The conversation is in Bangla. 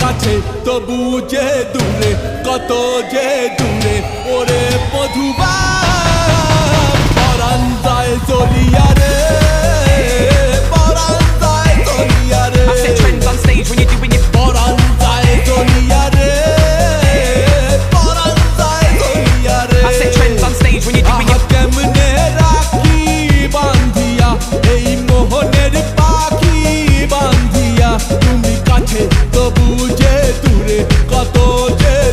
কাছে তবু যে দূরে কত যে দূরে ওরে মধুবা দূরে কত যে